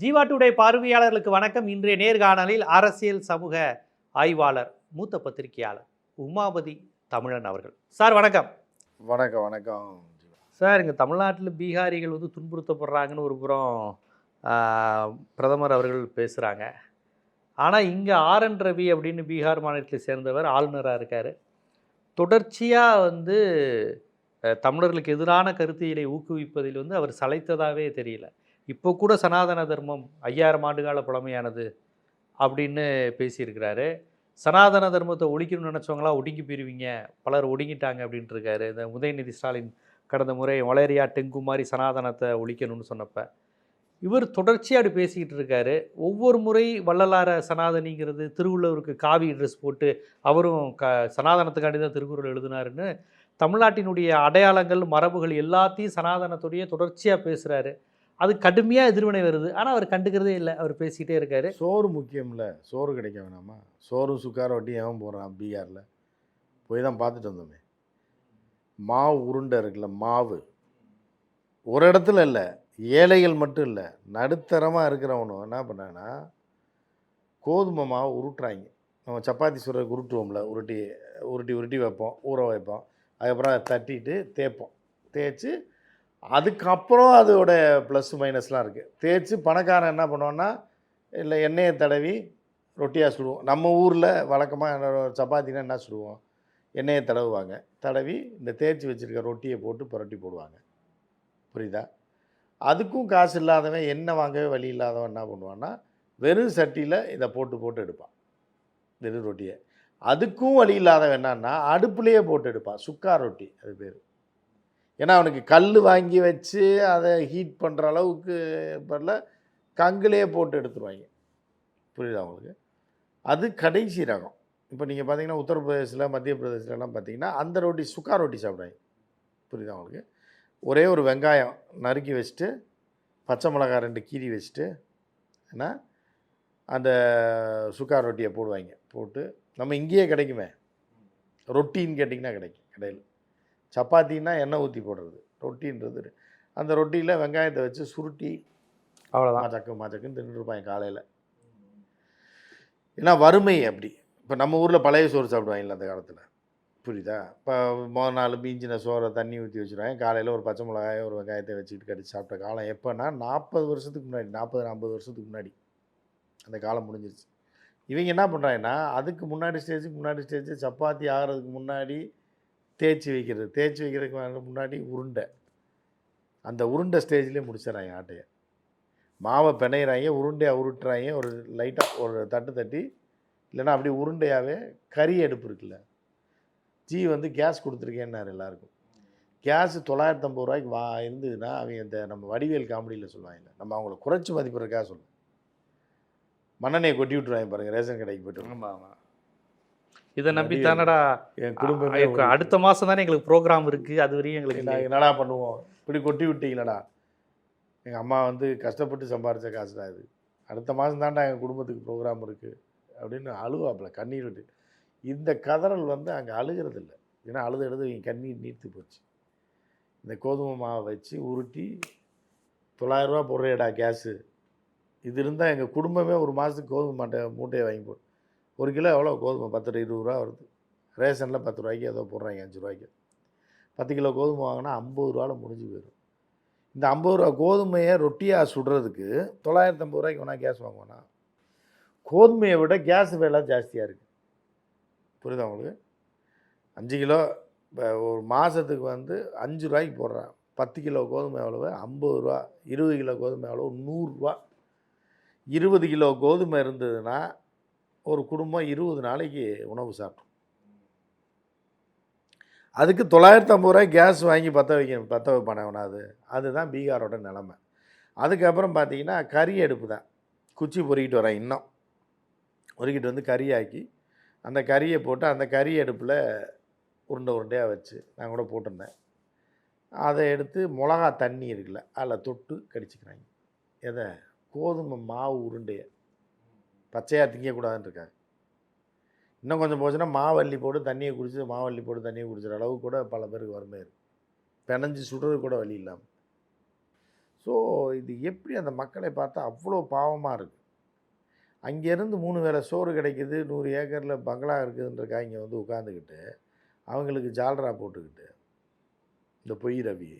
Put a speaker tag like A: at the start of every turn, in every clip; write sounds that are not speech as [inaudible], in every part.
A: Jeeva today பார்வையாளர்களுக்கு வணக்கம். இன்றைய நேர்காணலில் அரசியல் சமூக ஆய்வாளர் மூத்த பத்திரிகையாளர் உமாபதி தமிழன் அவர்கள். சார் வணக்கம்.
B: வணக்கம் வணக்கம்.
A: சார் இங்கே தமிழ்நாட்டில் பீகாரிகள் வந்து துன்புறுத்தப்படுறாங்கன்னு ஒரு புறம் பிரதமர் அவர்கள் பேசுகிறாங்க ஆனால் இங்கே ஆர் என் ரவி அப்படின்னு பீகார் மாநிலத்தை சேர்ந்தவர் ஆளுநராக இருக்கார். தொடர்ச்சியாக வந்து தமிழர்களுக்கு எதிரான கருத்தியலை ஊக்குவிப்பதில் வந்து அவர் சளைத்ததாகவே தெரியல. இப்போ கூட சனாதன தர்மம் ஐயாயிரம் ஆண்டுகால பழமையானது அப்படின்னு பேசியிருக்கிறாரு. சனாதன தர்மத்தை ஒழிக்கணும்னு நினச்சவங்களாம் ஒடுங்கி போயிருவீங்க. பலர் ஒடுங்கிட்டாங்க அப்படின்ட்டு இருக்காரு இந்த உதயநிதி ஸ்டாலின் கடந்த முறை மலேரியா டெங்கு மாதிரி சனாதனத்தை ஒழிக்கணும்னு சொன்னப்போ. இவர் தொடர்ச்சியாக அப்படி பேசிக்கிட்டு இருக்காரு. ஒவ்வொரு முறை வள்ளலார சனாதனிங்கிறது திருவள்ளுவருக்கு காவி ட்ரெஸ் போட்டு அவரும் க சனாதனத்துக்காண்டி தான் திருக்குறள் எழுதினாருன்னு தமிழ்நாட்டினுடைய அடையாளங்கள் மரபுகள் எல்லாத்தையும் சனாதனத்துடைய தொடர்ச்சியாக பேசுகிறாரு அது கடுமையாக எதிர்வினை வருது. ஆனால் அவர் கண்டுக்கிறதே இல்லை. அவர் பேசிக்கிட்டே இருக்காரு.
B: சோறு முக்கியம்ல. சோறு கிடைக்க வேணாமா? சோறு சுக்கார வட்டி எவன் போடுறான் பீகாரில்? போய் தான் பார்த்துட்டு வந்தோமே. மாவு உருண்டை இருக்குல்ல மாவு. ஒரு இடத்துல இல்லை. ஏழைகள் மட்டும் இல்லை. நடுத்தரமாக இருக்கிறவனும் என்ன பண்ணான்னா கோதுமை மாவு உருட்டுறாங்க. நம்ம சப்பாத்தி சுடுற உருட்டுவோம்ல. உருட்டி உருட்டி உருட்டி வைப்போம். ஊற வைப்போம். அதுக்கப்புறம் அதை தட்டிட்டு தேய்ப்போம். தேய்ச்சி அதுக்கப்புறம் அதோட ப்ளஸ் மைனஸ்லாம் இருக்குது தேய்ச்சி பணக்காரன் என்ன பண்ணுவான்னா இல்லை எண்ணெயை தடவி ரொட்டியாக சுடுவோம். நம்ம ஊரில் வழக்கமாக சப்பாத்தினா என்ன சுடுவோம்? எண்ணெயை தடவுவாங்க. தடவி இந்த தேய்ச்சி வச்சுருக்க ரொட்டியை போட்டு புரட்டி போடுவாங்க. புரியுதா? அதுக்கும் காசு இல்லாதவன் எண்ணெய் வாங்கவே வழி இல்லாதவன் என்ன பண்ணுவான்னா வெறும் சட்டியில் இதை போட்டு போட்டு எடுப்பான். வெறும் ரொட்டியை. அதுக்கும் வழி இல்லாதவன் என்னன்னா அடுப்புலேயே போட்டு எடுப்பான். சுக்கா ரொட்டி அது பேர். ஏன்னா அவனுக்கு கல் வாங்கி வச்சு அதை ஹீட் பண்ணுற அளவுக்கு பரல கங்குலேயே போட்டு எடுத்துருவாங்க. புரியுதா உங்களுக்கு? அது கடைசி ரகம். இப்போ நீங்கள் பார்த்தீங்கன்னா உத்தரப்பிரதேசில் மத்திய பிரதேசிலலாம் பார்த்தீங்கன்னா அந்த ரொட்டி சுக்கா ரொட்டி சாப்பிடுவாங்க. புரியுதா உங்களுக்கு? ஒரே ஒரு வெங்காயம் நறுக்கி வச்சுட்டு பச்சை மிளகா ரெண்டு கீரி வச்சுட்டு ஏன்னா அந்த சுக்கா ரொட்டியை போடுவாங்க. போட்டு நம்ம இங்கேயே கிடைக்குமே. ரொட்டின்னு கேட்டிங்கன்னா கிடைக்கும் கடையில். சப்பாத்தின்னா எண்ணெய் ஊற்றி போடுறது. ரொட்டின்றது அந்த ரொட்டியில் வெங்காயத்தை வச்சு சுருட்டி
A: அவ்வளோதான்
B: மாச்சக்கு மாச்சக்குன்னு தின்னுருப்பாங்க காலையில். ஏன்னா வறுமை அப்படி. இப்போ நம்ம ஊரில் பழைய சோறு சாப்பிடுவாங்கல்ல அந்த காலத்தில். புரியுதா? இப்போ முதல் நாள் பீஞ்சின சோறை தண்ணி ஊற்றி வச்சுருவாங்க. காலையில் ஒரு பச்சை மிளகாய ஒரு வெங்காயத்தை வச்சுக்கிட்டு கடிச்சு சாப்பிட்ட காலம் எப்போன்னா நாற்பது வருஷத்துக்கு முன்னாடி நாற்பது ஐம்பது வருஷத்துக்கு முன்னாடி. அந்த காலம் முடிஞ்சிருச்சு. இவங்க என்ன பண்ணுறாங்கன்னா அதுக்கு முன்னாடி ஸ்டேஜுக்கு முன்னாடி ஸ்டேஜ் சப்பாத்தி ஆகிறதுக்கு முன்னாடி தேய்ச்சி வைக்கிறது. தேய்ச்சி வைக்கிறதுக்கு முன்னாடி உருண்டை. அந்த உருண்டை ஸ்டேஜ்லேயே முடிச்சிடறாங்க ஆட்டையை. மாவை பிணையிறாங்க உருண்டையாக உருட்டுறாங்க ஒரு லைட்டாக ஒரு தட்டு தட்டி இல்லைன்னா அப்படியே உருண்டையாகவே கறி அடுப்பு இருக்குல்ல. ஜி வந்து கேஸ் கொடுத்துருக்கேன்னாரு எல்லாருக்கும். கேஸ் தொள்ளாயிரத்தம்பது ரூபாய்க்கு வா இருந்ததுன்னா அவங்க இந்த நம்ம வடிவேல் காமெடியில் சொல்லுவாங்க நம்ம அவங்கள குறைச்சி மதிப்பிடுறக்காக சொல்லுவோம் மண்ணெண்ணெயை கொட்டி விட்டுருவாங்க பாருங்கள் ரேஷன் கடைக்கு போய்ட்டு
A: ஆமாம் ஆமாம் இதை நம்பி. தானடா
B: என் குடும்பமே
A: அடுத்த மாதம் தானே எங்களுக்கு ப்ரோக்ராம் இருக்குது அது வரையும் எங்களுக்கு
B: நாங்கள் என்னடா பண்ணுவோம்? இப்படி கொட்டி விட்டீங்களடா. எங்கள் அம்மா வந்து கஷ்டப்பட்டு சம்பாரித்த காசு தான் இது. அடுத்த மாதம் தாண்டா எங்கள் குடும்பத்துக்கு ப்ரோக்ராம் இருக்குது அப்படின்னு அழுவாப்புல கண்ணீர் விட்டு. இந்த கதறல் வந்து அங்கே அழுகிறது இல்லை ஏன்னா அழுது எழுது இவங்க கண்ணீர் நீர்த்து போச்சு. இந்த கோதுமை மாவை வச்சு உருட்டி தொள்ளாயிரரூவா போடுறேடா கேஸு. இது இருந்தால் எங்கள் குடும்பமே ஒரு மாதத்துக்கு கோதுமை மாட்டை மூட்டையை வாங்கி போடும் ஒரு கிலோ எவ்வளோ? கோதுமை பத்து இருபது ரூபா வருது. ரேஷனில் பத்து ரூபாய்க்கு ஏதோ போடுறாங்க அஞ்சு ரூபாய்க்கு. பத்து கிலோ கோதுமை வாங்கினா ஐம்பது ரூபாவில் முடிஞ்சு போயிடும். இந்த ஐம்பது ரூபா கோதுமையை ரொட்டியாக சுடுறதுக்கு தொள்ளாயிரத்தி ஐம்பது ரூபாய்க்கு வேணால் கேஸ் வாங்குவேனா கோதுமையை விட கேஸ் விலை ஜாஸ்தியாக இருக்குது புரியுதா உங்களுக்கு? அஞ்சு கிலோ இப்போ ஒரு மாதத்துக்கு வந்து அஞ்சு ரூபாய்க்கு போடுறான். பத்து கிலோ கோதுமை எவ்வளவு? ஐம்பது ரூபா. இருபது கிலோ கோதுமை எவ்வளோ நூறுரூவா இருபது கிலோ கோதுமை இருந்ததுன்னா ஒரு குடும்பம் இருபது நாளைக்கு உணவு சாப்பிடும். அதுக்கு தொள்ளாயிரத்தி ஐம்பது ரூபாய் கேஸ் வாங்கி பற்ற வைக்கணும் பற்ற வைப்பானே அது? அதுதான் பீகாரோட நிலமை. அதுக்கப்புறம் பார்த்தீங்கன்னா கறி அடுப்பு தான். குச்சி பொறிக்கிட்டு வரேன் இன்னும். பொறிக்கிட்டு வந்து கறியாக்கி அந்த கறியை போட்டு அந்த கறி அடுப்பில் உருண்டை உருண்டையாக வச்சு நான் கூட போட்டிருந்தேன். அதை எடுத்து மிளகா தண்ணி இருக்குல்ல அதில் தொட்டு கடிச்சிக்கிறாங்க. எதை? கோதுமை மாவு உருண்டையை. பச்சையாக திங்கக்கூடாதுன்னு இருக்காங்க இன்னும் கொஞ்சம் போச்சுன்னா மாவள்ளி போட்டு தண்ணியை குடிச்சு மாவள்ளி போட்டு தண்ணியை குடிச்சிற அளவு கூட பல பேருக்கு வறுமை இருக்குது பிணைஞ்சு சுடுறது கூட வழி இல்லாமல் ஸோ இது எப்படி அந்த மக்களை பார்த்தா அவ்வளோ பாவமாக இருக்குது அங்கேருந்து மூணு வேளை சோறு கிடைக்குது நூறு ஏக்கரில் பங்களா இருக்குதுன்றக்கா இங்கே வந்து உட்காந்துக்கிட்டு அவங்களுக்கு ஜால்ரா போட்டுக்கிட்டு. இந்த பொய் ரவி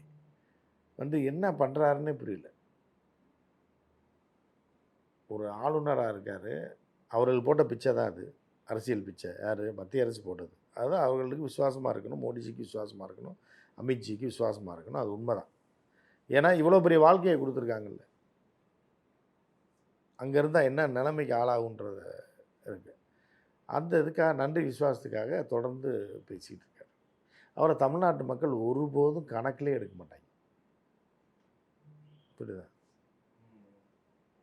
B: வந்து என்ன பண்ணுறாருன்னே புரியல. ஒரு ஆளுநராக இருக்கார். அவர்கள் போட்ட பிச்சை தான் அது. அரசியல் பிச்சை. யார்? மத்திய அரசு போட்டது. அது அவர்களுக்கு விசுவாசமாக இருக்கணும். மோடிஜிக்கு விசுவாசமாக இருக்கணும். அமித்ஜிக்கு விசுவாசமாக இருக்கணும். அது உண்மை தான் ஏன்னா இவ்வளோ பெரிய வாழ்க்கையை கொடுத்துருக்காங்கல்ல. அங்கே இருந்தால் என்ன நிலைமைக்கு ஆளாகுன்றத இருக்குது அந்த இதுக்காக நன்றி விசுவாசத்துக்காக தொடர்ந்து பேசிகிட்டு இருக்கார். அவரை தமிழ்நாட்டு மக்கள் ஒருபோதும் கணக்கிலே எடுக்க மாட்டாங்க. புரியுதா?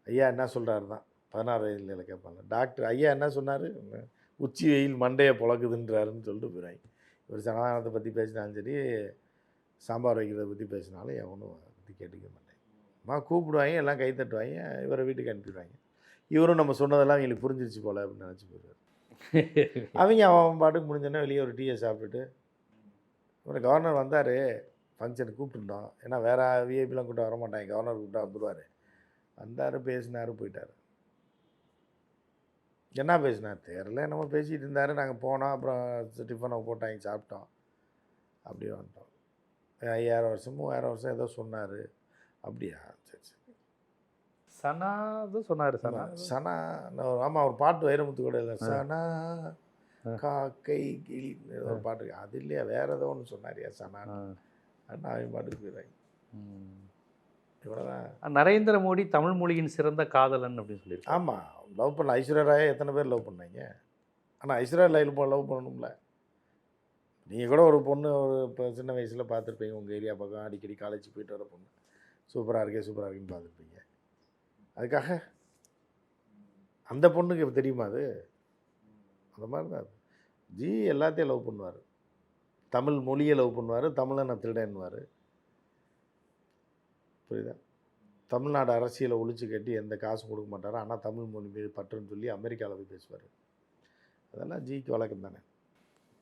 B: ஐயா என்ன சொல்கிறாரு தான் பதினாறு வயதில் கேட்பாங்க. டாக்டர் ஐயா என்ன சொன்னார்? உச்சி வெயில் மண்டையை புழக்குதுன்றாருன்னு சொல்லிட்டு போயிடுவாங்க இவர் சனாதனத்தை பற்றி பேசினாலும் சரி சாம்பார் வைக்கிறத பற்றி பேசினாலும் எவனும் ஒன்றும் பற்றி கேட்டுக்க மாட்டேன். அம்மா கூப்பிடுவாங்க எல்லாம் கை தட்டுவாங்க இவரை வீட்டுக்கு அனுப்பிடுவாங்க. இவரும் நம்ம சொன்னதெல்லாம் எங்களுக்கு புரிஞ்சிருச்சு போல அப்படின்னு நினச்சி போயிடுவார். அவங்க அவன் பாட்டுக்கு முடிஞ்சோடனே வெளியே ஒரு டீயை சாப்பிட்டுட்டு ஒரு கவர்னர் வந்தார் ஃபங்க்ஷனுக்கு கூப்பிட்டுருந்தோம். ஏன்னா வேறு விஐபிலாம் கூப்பிட்டு வர மாட்டாங்க கவர்னர் கூப்பிட்டா வந்துடுவார் வந்தார் பேசினார் போயிட்டார். என்ன பேசினார்? தெரில நம்ம பேசிகிட்டு இருந்தார். நாங்கள் போனோம் அப்புறம் டிஃபனை போட்டாங்க சாப்பிட்டோம். அப்படியே வந்துட்டோம். ஐயாயிரம் வருஷம் மூவாயிரம் வருஷம் ஏதோ சொன்னார். அப்படியா? சரி சரி.
A: சனா தான் சொன்னார் சனா.
B: சனா ஆமாம் ஒரு பாட்டு வைரமுத்து கூட இல்லை. சனா. காக்கை கிளி ஏதோ ஒரு பாட்டு. அது இல்லையா? வேற ஏதோ ஒன்று சொன்னாரியா சனா. அண்ணா அவன் பாட்டுக்கு போயிடுறாங்க. இவ்வளோதான்
A: நரேந்திர மோடி தமிழ் மொழியின் சிறந்த காதலன் அப்படின்னு சொல்லியிருக்காரு.
B: ஆமாம் லவ் பண்ண ஐஸ்வர்யா ராயை எத்தனை பேர் லவ் பண்ணாங்க? ஆனால் ஐஸ்வர்யா ராயில் லவ் பண்ணணும்ல. நீங்கள் கூட ஒரு பொண்ணு ஒரு இப்போ சின்ன வயசில் பார்த்துருப்பீங்க. உங்கள் ஏரியா பக்கம் அடிக்கடி காலேஜ் போயிட்டு வர பொண்ணு. சூப்பராக இருக்கே சூப்பராக இருக்குன்னு பார்த்துருப்பீங்க. அதுக்காக அந்த பொண்ணுக்கு இப்ப தெரியுமா அது? அந்த மாதிரி தான் அது. ஜி எல்லாத்தையும் லவ் பண்ணுவார். தமிழ் மொழியை லவ் பண்ணுவார் தமிழை நான் திருடன்னுவார். புரியுதா? தமிழ்நாடு அரசியலை ஒழிச்சு கட்டி எந்த காசும் கொடுக்க மாட்டார். ஆனால் தமிழ் மொழி மீது பற்றுன்னு சொல்லி அமெரிக்காவில் போய் பேசுவார். அதெல்லாம் ஜிக்கு வழக்கம் தானே.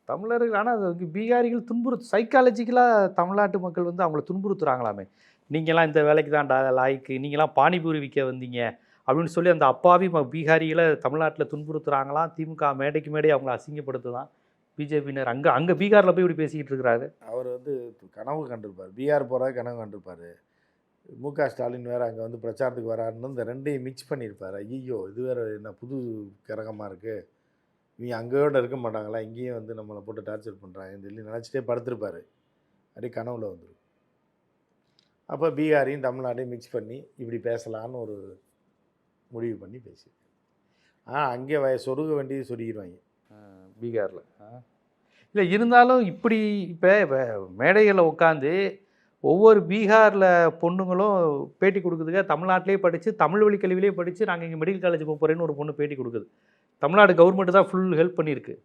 A: தமிழர்கள் ஆனால் அது பீகாரிகள் துன்புறுத்து சைக்காலஜிக்கலாக தமிழ்நாட்டு மக்கள் வந்து அவங்கள துன்புறுத்துறாங்களாமே. நீங்களாம் இந்த வேலைக்கு தான் லாய்க்கு நீங்களாம் பானிபூரி விற்க வந்தீங்க அப்படின்னு சொல்லி அந்த அப்பாவி பீகாரிகளை தமிழ்நாட்டில் துன்புறுத்துறாங்களாம் திமுக மேடைக்கு மேடை அவங்கள அசிங்கப்படுத்துதான். பிஜேபியினர் அங்கே அங்கே பீகாரில் போய் இப்படி பேசிக்கிட்டு இருக்கிறாரு.
B: அவர் வந்து கனவு கண்டிருப்பார். பீகார் போகிற கனவு கண்டிருப்பார். மு க. ஸ்டாலின் வேறு அங்கே வந்து பிரச்சாரத்துக்கு வராருன்னு இந்த ரெண்டையும் மிக்ஸ் பண்ணியிருப்பார். ஐயோ இது வேறு என்ன புது கரகமாக இருக்குது இவங்க அங்கேயோட இருக்க மாட்டாங்களா? இங்கேயும் வந்து நம்மளை போட்டு டார்ச்சர் பண்ணுறாங்கன்னு சொல்லி நினச்சிட்டே படுத்திருப்பார். அப்படியே கனவுல வந்துடும் அப்போ பீகாரையும் தமிழ்நாட்டையும் மிக்ஸ் பண்ணி இப்படி பேசலான்னு ஒரு முடிவு பண்ணி பேசி ஆ அங்கே வய சொருக வேண்டியது சொருகிடுவாங்க
A: பீகாரில். இல்லை இருந்தாலும் இப்படி இப்போ மேடைகளில் உட்காந்து ஒவ்வொரு பீகாரில் பொண்ணுங்களும் பேட்டி கொடுக்குதுங்க. தமிழ்நாட்டிலே படித்து தமிழ் வழி கல்வியிலே படித்து நாங்கள் இங்கே மெடிக்கல் காலேஜ் போக போகிறேன்னு ஒரு பொண்ணு பேட்டி கொடுக்குது. தமிழ்நாடு கவர்மெண்ட் தான் ஃபுல் ஹெல்ப் பண்ணியிருக்கு.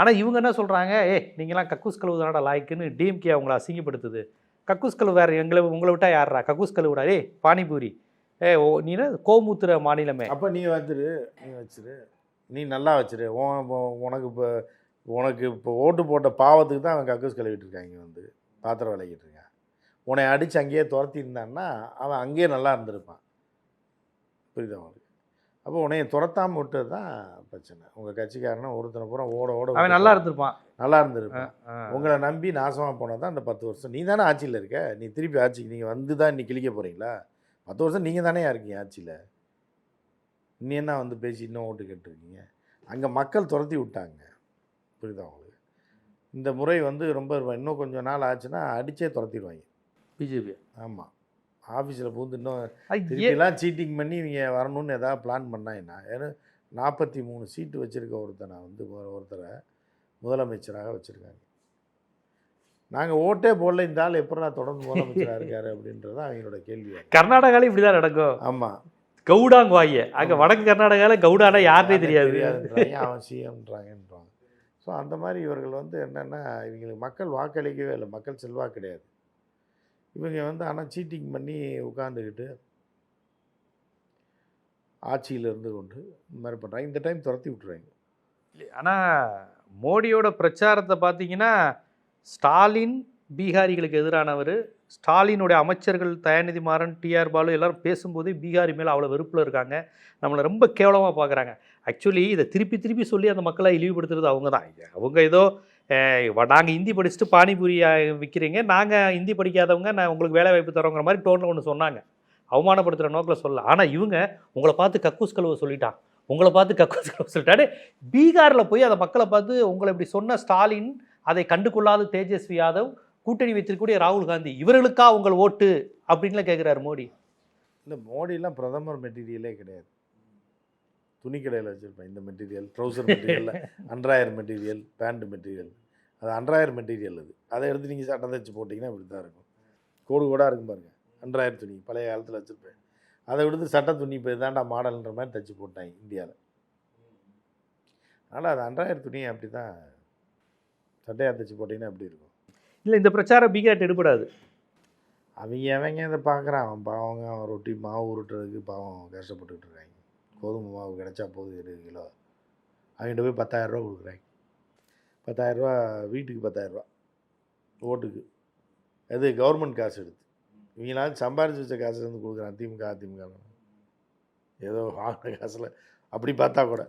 A: ஆனால் இவங்க என்ன சொல்கிறாங்க ஏ நீங்களாம் கக்கூஸ் கழுவு தானடா லாய்க்குன்னு டிஎம்கே அவங்கள அசிங்கப்படுத்துது. கக்கூஸ் கழுவு வேறு எங்களை உங்களை விட்டா யாரா கக்கூஸ் கழுவுடா ஏ பானிபூரி. ஏ ஓ நீ கோமுத்துற மாநிலமே.
B: அப்போ நீ வந்துரு நீ வச்சிரு. நீ நல்லா வச்சிரு. உன் உனக்கு இப்போ உனக்கு இப்போ ஓட்டு போட்ட பாவத்துக்கு தான் அவன் கக்கூஸ் கழுவிட்டு இருக்காங்க இங்கே வந்து. பாத்திரம் விளக்கிட்டு உன்னை அடித்து அங்கேயே துரத்தி இருந்தான்னா அவன் அங்கேயே நல்லா இருந்திருப்பான். புரியுதா உனக்கு அப்போ உன்னைய துரத்தாமல் விட்டது தான் பிரச்சனை. உங்கள் கட்சிக்காரனை ஒருத்தனை பூரா ஓட ஓட
A: அவன் நல்லா இருந்திருப்பான்.
B: நல்லா இருந்திருப்பான். உங்களை நம்பி நாசமாக போனது தான் இந்த பத்து வருஷம். நீ தானே ஆட்சியில் இருக்க? நீ திருப்பி ஆட்சிக்கு நீங்கள் வந்து தான் இன்னைக்கு கிழிக்க போகிறீங்களா பத்து வருஷம் நீங்கள் தானே இருக்கீங்க ஆட்சியில். நீ என்ன வந்து பேசி இன்னும் ஓட்டு கேட்டுருக்கீங்க? அங்கே மக்கள் துரத்தி விட்டாங்க. புரியுதா உங்களுக்கு? இந்த முறை வந்து ரொம்ப இன்னும் கொஞ்சம் நாள் ஆச்சுன்னா அடிச்சே துரத்திடுவாங்க.
A: பிஜேபி.
B: ஆமாம் ஆஃபீஸில் பூந்து இன்னும் திருப்பிலாம் சீட்டிங் பண்ணி இவங்க வரணும்னு ஏதாவது பிளான் பண்ணாங்கன்னா ஏன்னா நாற்பத்தி மூணு சீட்டு வச்சுருக்க ஒருத்தனை வந்து ஒரு- ஒருத்தரை முதலமைச்சராக வச்சுருக்காங்க. நாங்கள் ஓட்டே போடல இந்த ஆள் எப்படா தொடர்ந்து முதலமைச்சராக இருக்காரு அப்படின்றது தான் அவங்களோட கேள்வியாக
A: கர்நாடகால இப்படிதான் நடக்கும்.
B: ஆமாம்
A: கவுடாங்குவாங்க அங்க வடக்கு கர்நாடகால கவுடானா யாருனே தெரியாது.
B: அவன் சிஎம்ன்றாங்கன்றாங்க. ஸோ அந்த மாதிரி இவர்கள் வந்து என்னென்னா இவங்களுக்கு மக்கள் வாக்களிக்கவே இல்லை. மக்கள் செல்வாக்கு கிடையாது. இவங்க வந்து ஆனால் சீட்டிங் பண்ணி உட்காந்துக்கிட்டு ஆட்சியில் இருந்து கொண்டு இந்த மாதிரி பண்ணுறாங்க இந்த டைம் துரத்தி விட்டுறாங்க.
A: ஆனால் மோடியோட பிரச்சாரத்தை பார்த்தீங்கன்னா ஸ்டாலின் பீகாரிகளுக்கு எதிரானவர் ஸ்டாலினுடைய அமைச்சர்கள் தயாநிதி மாறன் டிஆர் பாலு எல்லாரும் பேசும்போதே பீகாரி மேலே அவ்வளோ வெறுப்பில் இருக்காங்க. நம்மளை ரொம்ப கேவலமாக பார்க்குறாங்க ஆக்சுவலி இதை திருப்பி திருப்பி சொல்லி அந்த மக்களை இழிவுபடுத்துறது அவங்க தான் அவங்க ஏதோ நாங்கள் ஹிந்தி படிச்சுட்டு பானிபூரி விற்கிறீங்க நாங்கள் ஹிந்தி படிக்காதவங்க நான் உங்களுக்கு வேலை வாய்ப்பு தரோங்கிற மாதிரி டோனில் ஒன்று சொன்னாங்க. அவமானப்படுத்துகிற நோக்கில் சொல்ல ஆனால் இவங்க உங்களை பார்த்து கக்கூஸ் கழுவ சொல்லிட்டான். உங்களை பார்த்து கக்கூஸ் கழுவ சொல்லிட்டாரு. பீகாரில் போய் அதை மக்களை பார்த்து உங்களை இப்படி சொன்ன ஸ்டாலின் அதை கண்டுகொள்ளாத தேஜஸ்வி யாதவ் கூட்டணி வைத்திருக்கக்கூடிய ராகுல் காந்தி இவர்களுக்கா உங்கள் ஓட்டு? அப்படின்லாம் கேட்குறாரு மோடி.
B: இல்லை மோடிலாம் பிரதமர் மெட்டீரியலே கிடையாது. துணி கடையில் வச்சுருப்பேன் இந்த மெட்டீரியல் ட்ரௌசர் மெட்டீரியலில் அண்ட்ராயர் மெட்டீரியல் பேண்ட் மெட்டீரியல் அது அண்ட்ராயர் மெட்டீரியல் அது. அதை எடுத்து நீங்கள் சட்டை தைச்சு போட்டிங்கன்னா இப்படி தான் இருக்கும். கோடு கோடாக இருக்கும் பாருங்க. அண்ட்ராயர் துணி. பழைய காலத்தில் வச்சுருப்பேன். அதை எடுத்து சட்டை துணி இப்போ இதாண்டா மாடல்ன்ற மாதிரி தைச்சு போட்டாங்க இந்தியாவில் அதனால் அது அண்ட்ராயர் துணி அப்படி தான் சட்டையாக தைச்சு போட்டிங்கன்னா அப்படி இருக்கும்?
A: இல்லை இந்த பிரச்சாரம் பீகார் எடுபடாது.
B: அவங்க அவங்க இதை பார்க்குறான். அவன் பாவங்க அவன் ரொட்டி மாவு உருட்டுறதுக்கு பாவம் கஷ்டப்பட்டுக்கிட்டு இருக்காங்க. கோதுமை மாவு கிடைச்சா போதும் இருபது கிலோ. அவங்ககிட்ட போய் பத்தாயிரரூவா கொடுக்குறாங்க பத்தாயிரரூவா வீட்டுக்கு பத்தாயிரரூவா. ஓட்டுக்கு. அது கவர்மெண்ட் காசு எடுத்து. இவங்களாம் சம்பாரிச்சு வச்ச காசு வந்து கொடுக்குறான் திமுக அதிமுக. ஏதோ வாங்கின காசில். அப்படி பார்த்தா கூட.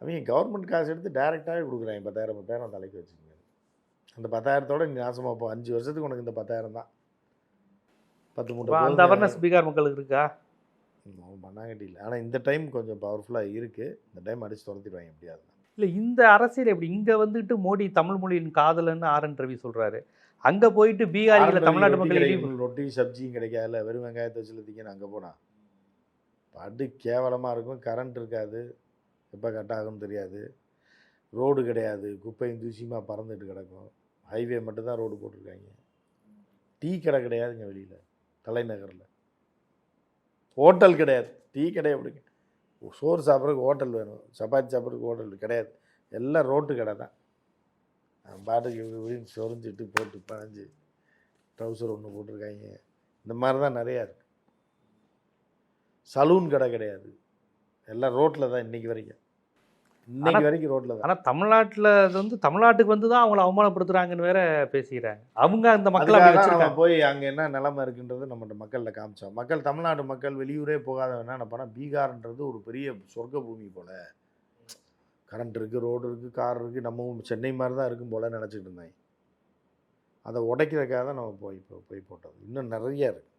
B: அவங்க கவர்மெண்ட் காசு எடுத்து டேரெக்டாகவே கொடுக்குறாங்க பத்தாயிரம் பத்தாயிரம் தலைக்கு வச்சுக்கோங்க அந்த பத்தாயிரத்தோட நீ நாசமாக போ. அஞ்சு வருஷத்துக்கு உனக்கு இந்த பத்தாயிரம் தான். பத்து மூட்டை
A: அந்த அவேர்னஸ் பீகார் மக்களுக்கு இருக்கா?
B: அவன் பண்ணாங்கட்டி இல்லை ஆனால் இந்த டைம் கொஞ்சம் பவர்ஃபுல்லாக இருக்குது இந்த டைம் அடிச்சு துரத்திடுவாங்க எப்படியாவது.
A: இல்லை இந்த அரசியல் எப்படி? இங்கே வந்துட்டு மோடி தமிழ் மொழியின் காதலன்னு ஆர் என் ரவி சொல்கிறாரு அங்கே போயிட்டு பீகாரிகளை தமிழ்நாட்டு மக்கள்
B: ரொட்டி சப்ஜியும் கிடைக்காதுல்ல வெறும் வெங்காயத்தை வச்சு திங்கன்னு அங்கே போனா. படு கேவலமாக இருக்கும். கரண்ட் இருக்காது. எப்போ கட் ஆகும்னு தெரியாது. ரோடு கிடையாது. குப்பையும் தூசியுமா பறந்துட்டு கிடக்கும். ஹைவே மட்டும்தான் ரோடு போட்டிருக்காங்க. டீ கடை கிடையாதுங்க வெளியில். தலைநகரில். ஹோட்டல் கிடையாது. டீ கடை எப்படிங்க சோறு சாப்பிட்றதுக்கு ஹோட்டல் வேணும். சப்பாத்தி சாப்பிட்றதுக்கு ஹோட்டல் கிடையாது. எல்லாம் ரோட்டு கடை தான். பாட்டுக்கு இப்படி இப்படின்னு சொரிஞ்சிட்டு போட்டு பழஞ்சு ட்ரௌசர் ஒன்று போட்டிருக்காங்க. இந்த மாதிரி தான் நிறையா இருக்குது சலூன் கடை கிடையாது. எல்லாம் ரோட்டில் தான் இன்றைக்கி வரைக்கும். இன்னைக்கு வரைக்கும் ரோட்டில் தான்.
A: ஆனால் தமிழ்நாட்டில் இது வந்து தமிழ்நாட்டுக்கு வந்து தான் அவங்கள அவமானப்படுத்துறாங்கன்னு வேற பேசிக்கிறாங்க. அவங்க அந்த மக்களை
B: நம்ம போய் அங்கே என்ன நிலைமை இருக்குன்றது நம்மகிட்ட மக்கள்கிட்ட காமிச்சோம். மக்கள் தமிழ்நாடு மக்கள் வெளியூரே போகாத என்ன நினைப்பானா பீகார்ன்றது ஒரு பெரிய சொர்க்க பூமி போல. கரண்ட் இருக்குது ரோடு இருக்குது கார் இருக்குது நம்ம ஊர் சென்னை மாதிரி தான் இருக்கும் போல நினச்சிட்டு இருந்தாங்க அதை உடைக்கிறதுக்காக தான் நம்ம போய் இப்போ போய் போட்டது. இன்னும் நிறைய இருக்குது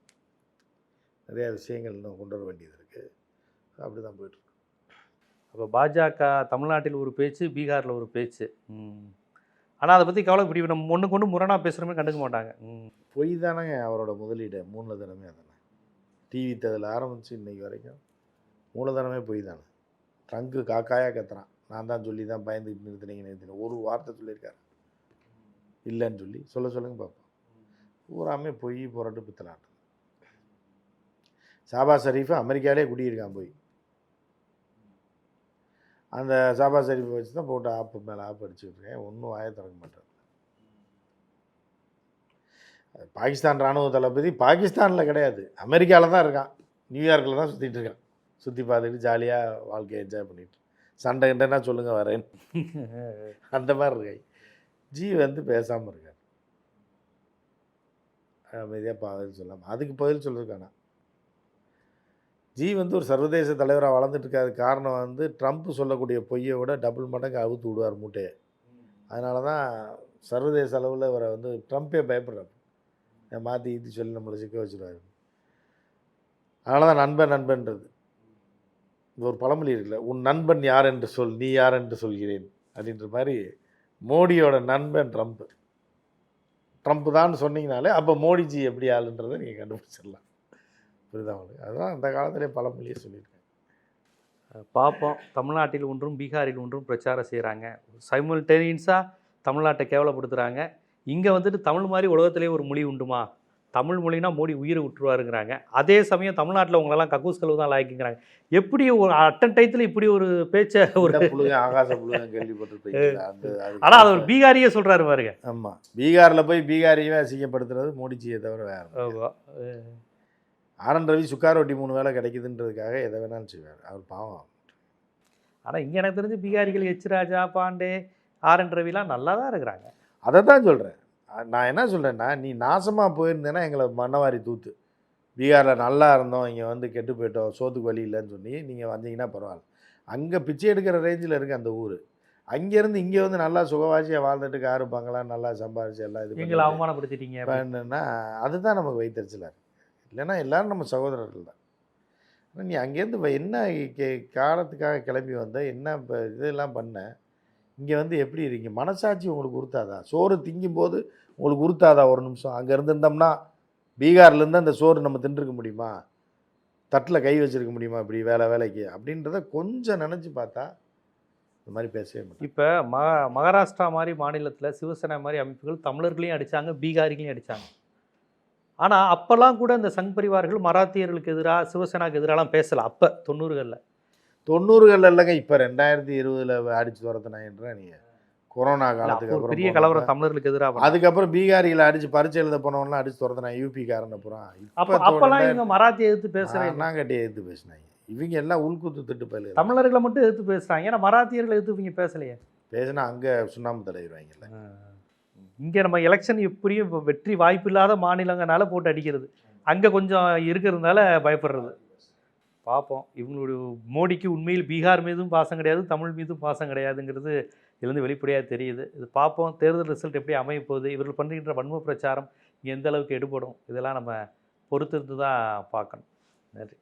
B: நிறைய விஷயங்கள் இன்னும் கொண்டு வர வேண்டியது இருக்குது அப்படி தான் போயிட்டுருக்கு
A: அப்போ பாஜக தமிழ்நாட்டில் ஒரு பேச்சு பீகாரில் ஒரு பேச்சு. ஆனால் அதை பற்றி கவலை இப்படி நம்ம ஒன்று கொண்டு முரணாக பேசுகிறோமே கண்டுக்க மாட்டாங்க.
B: பொய் தானேங்க அவரோட முதலீடு. மூலதனமே அதானே டிவி ததில் ஆரம்பித்து இன்னைக்கு வரைக்கும் மூலதனமே பொய் தானே. ட்ரங்கு காக்காயாக கத்துறான். நான் தான் சொல்லி தான் பயந்துக்கிட்டு நிறுத்தினீங்க நிறுத்தினேன். ஒரு வார்த்தை சொல்லியிருக்காரு. இல்லைன்னு சொல்லி சொல்ல சொல்லுங்க பார்ப்போம் பூராமே பொய் புரட்டு பித்தலாட்டம். சாபா ஷரீஃபு அமெரிக்காலே குடியிருக்கான் போய். அந்த சாபா ஷரீஃபை வச்சு தான் போட்டு ஆப்பு மேலே ஆப்பு அடிச்சுட்டு இருக்கேன். ஒன்றும் வாயை திறக்க மாட்டேன். பாகிஸ்தான் ராணுவ தளபதி பாகிஸ்தானில் கிடையாது. அமெரிக்காவில் தான் இருக்கான். நியூயார்க்கில் தான் சுற்றிட்டு இருக்கான். சுற்றி பார்த்துட்டு ஜாலியாக வாழ்க்கையை என்ஜாய் பண்ணிட்டு சண்டை கிண்டனா சொல்லுங்கள் வரேன். [laughs] அந்த மாதிரி இருக்காய். ஜி வந்து பேசாமல் இருக்கார். அமைதியாக பதில் சொல்லாமல் அதுக்கு பதில் சொல்லியிருக்கானா ஜி வந்து ஒரு சர்வதேச தலைவராக வளர்ந்துட்டு காரணம் வந்து ட்ரம்ப் சொல்லக்கூடிய பொய்யை விட டபுள் மடங்கு அவுத்து விடுவார் மூட்டையை. அதனால தான் சர்வதேச அளவில் இவரை வந்து ட்ரம்ப்பே பயப்படுறாரு. மாற்றி ஈத்தி சொல்லி நம்மளை சிக்க வச்சுருவாரு. அதனால தான் நண்பன் நண்பன்றது. இது ஒரு பழமொழி இருக்குல்ல உன் நண்பன் யார் என்று சொல் நீ யார் என்று சொல்கிறேன். அப்படின்ற மாதிரி மோடியோட நண்பன் ட்ரம்ப் ட்ரம்ப் தான் சொன்னீங்கனாலே அப்போ மோடிஜி எப்படி ஆளுன்றதை நீங்கள் கண்டுபிடிச்சிடலாம். புரியுதா அதுதான் அந்த காலத்திலே பழமொழியே சொல்லியிருக்கேன்
A: பார்ப்போம் தமிழ்நாட்டில் ஒன்றும் பீகாரில் ஒன்றும் பிரச்சாரம் செய்கிறாங்க சைமல்டேனியன்ஸாக தமிழ்நாட்டை கேவலப்படுத்துகிறாங்க இங்கே வந்துட்டு தமிழ் மாதிரி உலகத்திலே ஒரு மொழி உண்டுமா? தமிழ் மொழினா மோடி உயிரை விட்டுருவாருங்கிறாங்க. அதே சமயம் தமிழ்நாட்டில் உங்களெல்லாம் கக்கூஸ் கழுவு தான் லாய்க்குங்கிறாங்க. எப்படி ஒரு அட்டன் டயத்தில் இப்படி ஒரு பேச்சை ஒரு
B: ஆகாச கேள்விப்பட்டிருப்பீங்க.
A: ஆனால் அது ஒரு பீகாரியே சொல்கிறாரு பாருங்க.
B: ஆமாம் பீகாரில் போய் பீகாரியவே அசிங்கப்படுத்துறது மோடிஜியை தவிர வேற. ஆனந்த் ரவி சுக்கார் ரொட்டி மூணு வேளை கிடைக்குதுன்றதுக்காக எதை வேணாலும் செய்வார். அவர் பாவம்
A: ஆனால் இங்கே எனக்கு தெரிஞ்சு பீகாரிகள் H Raja Pandey R N ரவிலாம் நல்லா தான் இருக்கிறாங்க.
B: அதை தான் சொல்கிறேன் நான் என்ன சொல்கிறேன்னா நீ நாசமாக போயிருந்தேன்னா எங்களை மண்ணவாரி தூத்து. பீகாரில் நல்லா இருந்தோம் இங்கே வந்து கெட்டு போயிட்டோம் சோத்துக்கு வழி இல்லைன்னு சொல்லி நீங்கள் வந்தீங்கன்னா பரவாயில்ல. அங்கே பிச்சை எடுக்கிற ரேஞ்சில் இருக்குது அந்த ஊர். அங்கேருந்து இங்கே வந்து நல்லா சுகவாசியாக வாழ்ந்துட்டு காரு பங்களாம் நல்லா சம்பாரிச்சு எல்லாம் இது
A: எங்களை அவமானப்படுத்திட்டீங்க.
B: என்னன்னா அதுதான் நமக்கு வைத்தறிச்சலாக இருக்குது இல்லைன்னா எல்லாரும் நம்ம சகோதரர்கள் தான். நீ அங்கேருந்து இப்போ என்ன கே- கிளம்பி வந்த என்ன இப்போ இதெல்லாம் பண்ண இங்கே வந்து எப்படி இருக்கீங்க? மனசாட்சி உங்களுக்கு உறுத்தாதா? சோறு திங்கும்போது உங்களுக்கு உறுத்தாதா ஒரு நிமிஷம்? அங்கே இருந்திருந்தோம்னா பீகார்லேருந்து அந்த சோறு நம்ம தின்றுருக்க முடியுமா? தட்டில் கை வச்சிருக்க முடியுமா இப்படி வேலை வேலைக்கு? அப்படின்றத கொஞ்சம் நினச்சி பார்த்தா இந்த மாதிரி பேசவே முடியும்
A: இப்போ ம மகாராஷ்டிரா மாதிரி மாநிலத்தில் சிவசேனா மாதிரி அமைப்புகள் தமிழர்களையும் அடித்தாங்க பீகாரிகளையும் அடித்தாங்க ஆனால் அப்போல்லாம் கூட இந்த சங் பரிவார்கள் மராத்தியர்களுக்கு எதிராக சிவசேனாக்கு எதிராலாம் பேசலை அப்போ தொண்ணூறுகளில்.
B: தொண்ணூறுகள் இல்லைங்க இப்போ ரெண்டாயிரத்தி இருபதில் அடிச்சு துரத்தினாங்கன்ற நீங்கள் கொரோனா காலத்துக்கு அப்புறம்
A: பெரிய கலவரம் தமிழர்களுக்கு எதிராக
B: அதுக்கப்புறம் பீகாரியில் அடிச்சு பரிச்சை எழுத போனவன்லாம் அடிச்சு துரத்தினா யூபி காரன் அப்புறம்.
A: அப்போ அப்போல்லாம் இவங்க மராத்தியை எதிர்த்து பேசுகிறேன்
B: நான் கட்டி எதிர்த்து பேசினாங்க. இவங்க எல்லாம் உள்குத்து திட்டு பயில
A: தமிழர்களை மட்டும் எதிர்த்து பேசுகிறாங்க ஏன்னா மராத்தியர்களை எதிர்த்து இவங்க பேசலையே.
B: பேசினா அங்கே சுண்ணாம்பு தடவிடுவாங்கல்ல.
A: இங்கே நம்ம எலெக்ஷன் எப்படியும் இப்போ வெற்றி வாய்ப்பு இல்லாத மாநிலங்கனால போட்டு அடிக்கிறது. அங்கே கொஞ்சம் இருக்கிறதுனால பயப்படுறது. பார்ப்போம் இவங்களுடைய மோடிக்கு உண்மையில் பீகார் மீதும் பாசம் கிடையாது தமிழ் மீதும் பாசம் கிடையாதுங்கிறது இதுலேருந்து வெளிப்படையாக தெரியுது. இது பார்ப்போம் தேர்தல் ரிசல்ட் எப்படி அமைய போகுது? இவர்கள் பண்ணுகின்ற வன்ம பிரச்சாரம் எந்த அளவுக்கு எடுபடும்? இதெல்லாம் நம்ம பொறுத்திருந்து தான் பார்க்கணும். நன்றி.